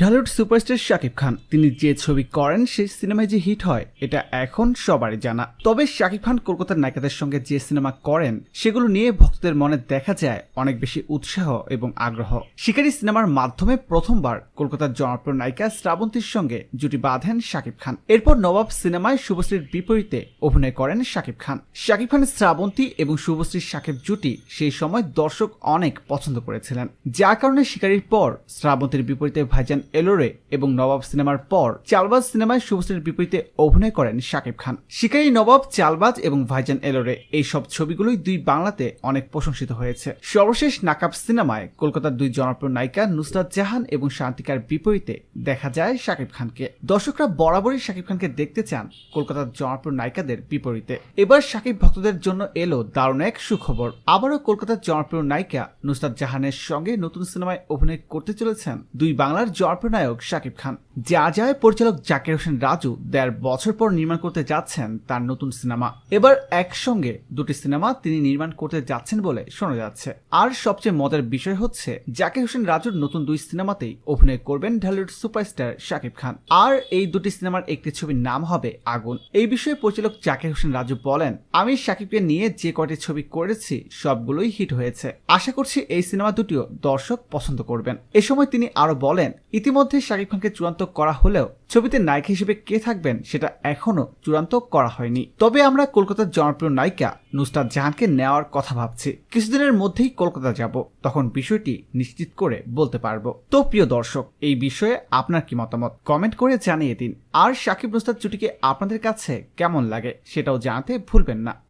Dhallywood superstar Shakib খান। তিনি যে ছবি করেন, সেই সিনেমায় যে হিট হয়, এটা এখন সবারই জানা। তবে শাকিব খান কলকাতার নায়িকাদের সঙ্গে যে সিনেমা করেন, সেগুলো নিয়ে ভক্তদের মনে দেখা যায় অনেক বেশি উৎসাহ এবং আগ্রহ। শিকারী সিনেমার মাধ্যমে প্রথমবার কলকাতার জনপ্রিয় নায়িকা শ্রাবন্তীর সঙ্গে জুটি বাঁধেন শাকিব খান। এরপর নবাব সিনেমায় শুভশ্রীর বিপরীতে অভিনয় করেন শাকিব খান। শাকিব খান শ্রাবন্তী এবং শুভশ্রীর শাকিব জুটি সেই সময় দর্শক অনেক পছন্দ করেছিলেন। যার কারণে শিকারীর পর শ্রাবন্তীর বিপরীতে ভাইজান এলোরে এবং নবাব সিনেমার পর চালবাজ সিনেমায় শুভশ্রীর বিপরীতে অভিনয় করেন শাকিব খান। শিকারী নবাব, চালবাজ এবং ভাইজান এলোরে এই সব ছবিগুলোই দুই বাংলাতে অনেক প্রশংসিত হয়েছে। সর্বশেষ নাকাব সিনেমায় কলকাতার দুই জনপ্রিয় নায়িকা নুসরাত জাহান এবং শান্তিকার বিপরীতে দেখা যায় শাকিব খানকে। দর্শকরা বরাবরই শাকিব খানকে দেখতে চান কলকাতার জনপ্রিয় নায়িকাদের বিপরীতে। এবার শাকিব ভক্তদের জন্য এলো দারুণ এক সুখবর। আবারও কলকাতার জনপ্রিয় নায়িকা নুসরাত জাহানের সঙ্গে নতুন সিনেমায় অভিনয় করতে চলেছেন দুই বাংলার জনপ্রিয় নায়ক শাকিব খান। যা যায় পরিচালক জাকির হোসেন রাজু দেড় বছর পর নির্মাণ করতে যাচ্ছেন তার নতুন সিনেমা। এবার একসঙ্গে দুটি সিনেমা তিনি নির্মাণ করতে যাচ্ছেন বলে শোনা যাচ্ছে। আর সবচেয়ে মজার বিষয় হচ্ছে, জাকির হোসেন রাজুর নতুন দুই সিনেমাতেই অভিনয় করবেন ঢালিউড সুপারস্টার শাকিব খান। আর এই দুটি সিনেমার একটি ছবির নাম হবে আগুন। এই বিষয়ে পরিচালক জাকির হোসেন রাজু বলেন, আমি শাকিবকে নিয়ে যে কয়টি ছবি করেছি, সবগুলোই হিট হয়েছে। আশা করছি এই সিনেমা দুটিও দর্শক পছন্দ করবেন। এ সময় তিনি আরও বলেন, ইতিমধ্যে শাকিব খানকে চূড়ান্ত করা হলেও ছবিতে নায়িকা হিসেবে কে থাকবেন সেটা এখনও চূড়ান্ত করা হয়নি। তবে আমরা কলকাতার জনপ্রিয় নায়িকা নুসরাত জাহানকে নেওয়ার কথা ভাবছি। কিছুদিনের মধ্যেই কলকাতা যাব, তখন বিষয়টি নিশ্চিত করে বলতে পারব। তো প্রিয় দর্শক, এই বিষয়ে আপনার কি মতামত? কমেন্ট করে জানিয়ে দিন। আর সাকিব নুসরাত জুটিকে আপনাদের কাছে কেমন লাগে সেটাও জানাতে ভুলবেন না।